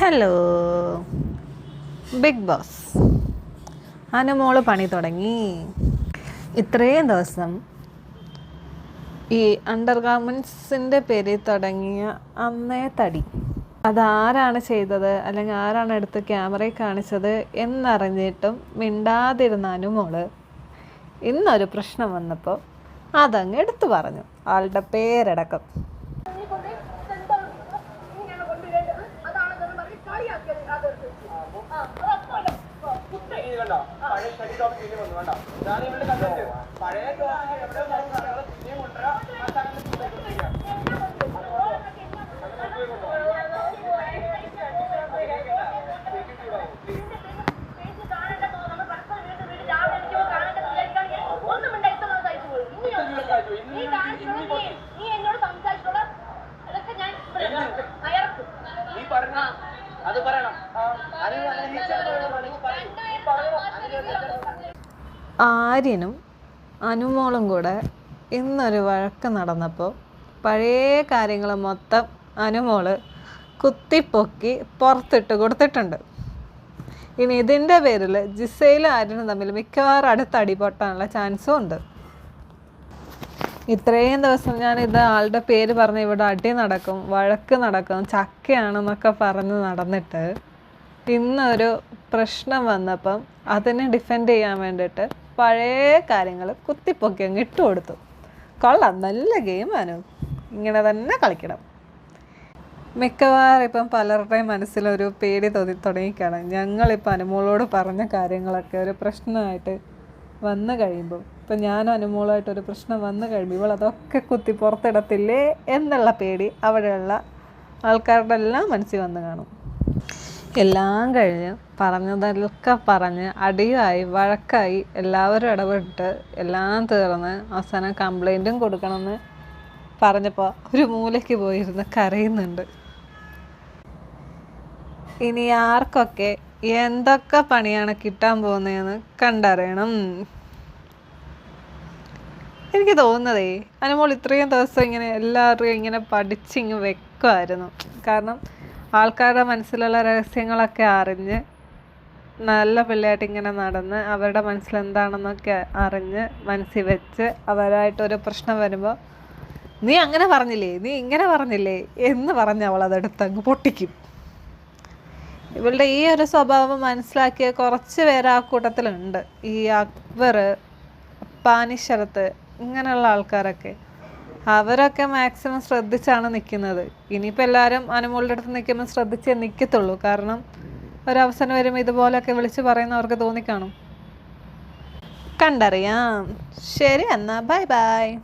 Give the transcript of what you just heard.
Hello big boss Anumol പണി തുടങ്ങി. ഇത്രയും ദിവസം ഈ അണ്ടർ ഗാർമെൻസിന്റെ പേരിൽ തുടങ്ങിയ അന്നേ തടി. അതാരാണ് ചെയ്തത്? അല്ലെങ്കിൽ ആരാണ് എടുത്ത് ക്യാമറയിൽ കാണിച്ചത്? എന്നറിഞ്ഞിട്ടും മിണ്ടാതിരുന്ന അനുമോൾ ഇന്നൊരു പ്രശ്നം വന്നപ്പോൾ അതങ്ങ് എടുത്തു പറഞ്ഞു. ആളുടെ പേരടക്കം. കണ്ടോ? പഴയ സ്റ്റഡി ടോപ്പ് പിന്നെ വന്നു കണ്ടോ? ഇതാണ് ഇവിടെ കണ്ടത് പഴയ പിന്നെയും കൊണ്ടുവരാം ആ പറഞ്ഞ. അത് പറയണം. അത് ആര്യനും അനുമോളും കൂടെ ഇന്നൊരു വഴക്ക് നടന്നപ്പോൾ പഴയ കാര്യങ്ങൾ മൊത്തം അനുമോൾ കുത്തിപ്പൊക്കി പുറത്തിട്ട് കൊടുത്തിട്ടുണ്ട്. ഇനി ഇതിന്റെ പേരിൽ ജിസയിലും ആര്യനും തമ്മിൽ മിക്കവാറും അടുത്ത് അടിപൊട്ടാനുള്ള ചാൻസും ഉണ്ട്. ഇത്രയും ദിവസം ഞാൻ ഇത് ആളുടെ പേര് പറഞ്ഞ് ഇവിടെ അടി നടക്കും വഴക്ക് നടക്കും ചക്കയാണെന്നൊക്കെ പറഞ്ഞ് നടന്നിട്ട് ഇന്നൊരു പ്രശ്നം വന്നപ്പം അതിനെ ഡിഫെൻഡ് ചെയ്യാൻ വേണ്ടിയിട്ട് പഴയ കാര്യങ്ങൾ കുത്തിപ്പൊക്കി അങ്ങ് ഇട്ട് കൊടുത്തു. കൊള്ളാം നല്ല ഗെയിമാണ് ഇങ്ങനെ തന്നെ കളിക്കണം. മിക്കവാറും ഇപ്പം പലരുടെയും മനസ്സിലൊരു പേടി തോന്നി തുടങ്ങിക്കാണ് ഞങ്ങളിപ്പോൾ അനുമോളോട് പറഞ്ഞ കാര്യങ്ങളൊക്കെ ഒരു പ്രശ്നമായിട്ട് വന്നു കഴിയുമ്പോൾ ഇപ്പം ഞാനും അനുമോളായിട്ടൊരു പ്രശ്നം വന്നു കഴിയുമ്പോൾ ഇവൾ അതൊക്കെ കുത്തി പുറത്തിടത്തില്ലേ എന്നുള്ള പേടി അവിടെയുള്ള ആൾക്കാരുടെ എല്ലാം മനസ്സിൽ വന്ന് കാണും. എല്ലാം കഴിഞ്ഞ് പറഞ്ഞതൊക്കെ പറഞ്ഞ് അടിയായി വഴക്കായി എല്ലാവരും ഇടപെട്ട് എല്ലാം തീർന്ന് അവസാനം കംപ്ലൈന്റും കൊടുക്കണമെന്ന് പറഞ്ഞപ്പോൾ ഒരു മൂലയ്ക്ക് പോയിരുന്ന് കരയുന്നുണ്ട്. ഇനി ആർക്കൊക്കെ എന്തൊക്കെ പണിയാണ് കിട്ടാൻ പോകുന്നതെന്ന് കണ്ടറിയണം. എനിക്ക് തോന്നുന്നതേ അനുമോൾ ഇത്രയും ദിവസം ഇങ്ങനെ എല്ലാവരും ഇങ്ങനെ പഠിച്ചിങ്ങ് വെക്കുമായിരുന്നു കാരണം ആൾക്കാരുടെ മനസ്സിലുള്ള രഹസ്യങ്ങളൊക്കെ അറിഞ്ഞ് നല്ല പിള്ളേരായിട്ട് ഇങ്ങനെ നടന്ന് അവരുടെ മനസ്സിലെന്താണെന്നൊക്കെ അറിഞ്ഞ് മനസ്സിൽ വെച്ച് അവരായിട്ടൊരു പ്രശ്നം വരുമ്പോൾ നീ അങ്ങനെ പറഞ്ഞില്ലേ? നീ ഇങ്ങനെ പറഞ്ഞില്ലേ? എന്ന് പറഞ്ഞ് അവൾ അതെടുത്തങ്ങ് പൊട്ടിക്കും. ഇവളുടെ ഈ ഒരു സ്വഭാവം മനസ്സിലാക്കിയ കുറച്ച് പേര് ആ കൂട്ടത്തിലുണ്ട്. ഈ അക്ബർ പാനിശരത്ത് ഇങ്ങനെയുള്ള ആൾക്കാരൊക്കെ. അവരൊക്കെ മാക്സിമം ശ്രദ്ധിച്ചാണ് നിൽക്കുന്നത് ഇനിയിപ്പോൾ എല്ലാവരും അനുമോളുടെ അടുത്ത് നിൽക്കുമ്പോൾ ശ്രദ്ധിച്ചേ നിൽക്കത്തുള്ളൂ കാരണം ഒരവസരം വരുമ്പോൾ ഇതുപോലെയൊക്കെ വിളിച്ച് പറയുന്നവർക്ക് തോന്നിക്കാണും. കണ്ടറിയാം. ശരി എന്നാൽ ബൈ ബൈ.